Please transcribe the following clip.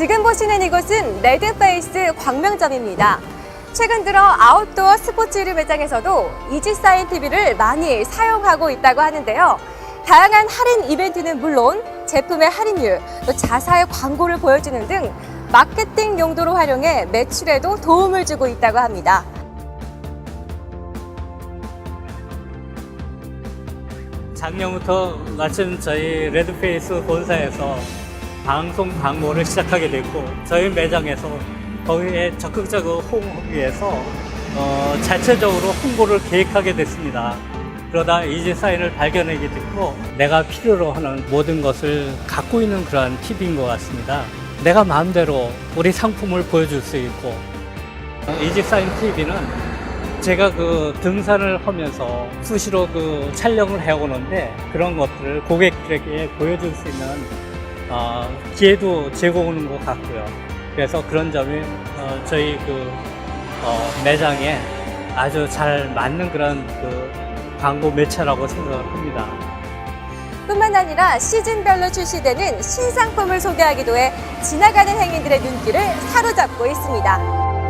지금 보시는 이곳은 레드페이스 광명점입니다. 최근 들어 아웃도어 스포츠류 매장에서도 이지사인 TV를 많이 사용하고 있다고 하는데요. 다양한 할인 이벤트는 물론 제품의 할인율, 또 자사의 광고를 보여주는 등 마케팅 용도로 활용해 매출에도 도움을 주고 있다고 합니다. 작년부터 마침 저희 레드페이스 본사에서 방송 광고를 시작하게 됐고 저희 매장에서 거기에 적극적으로 홍보하기 위해서 어, 자체적으로 홍보를 계획하게 됐습니다. 그러다 이지 사인을 발견하게 됐고 내가 필요로 하는 모든 것을 갖고 있는 그러한 팁인 것 같습니다. 내가 마음대로 우리 상품을 보여줄 수 있고 이지 사인 TV는 제가 그 등산을 하면서 수시로 그 촬영을 해오는데 그런 것들을 고객들에게 보여줄 수 있는 어, 기회도 제공하는 것 같고요. 그래서 그런 점이 어, 저희 그 어, 매장에 아주 잘 맞는 그런 그 광고 매체라고 생각을 합니다. 뿐만 아니라 시즌별로 출시되는 신상품을 소개하기도 해 지나가는 행인들의 눈길을 사로잡고 있습니다.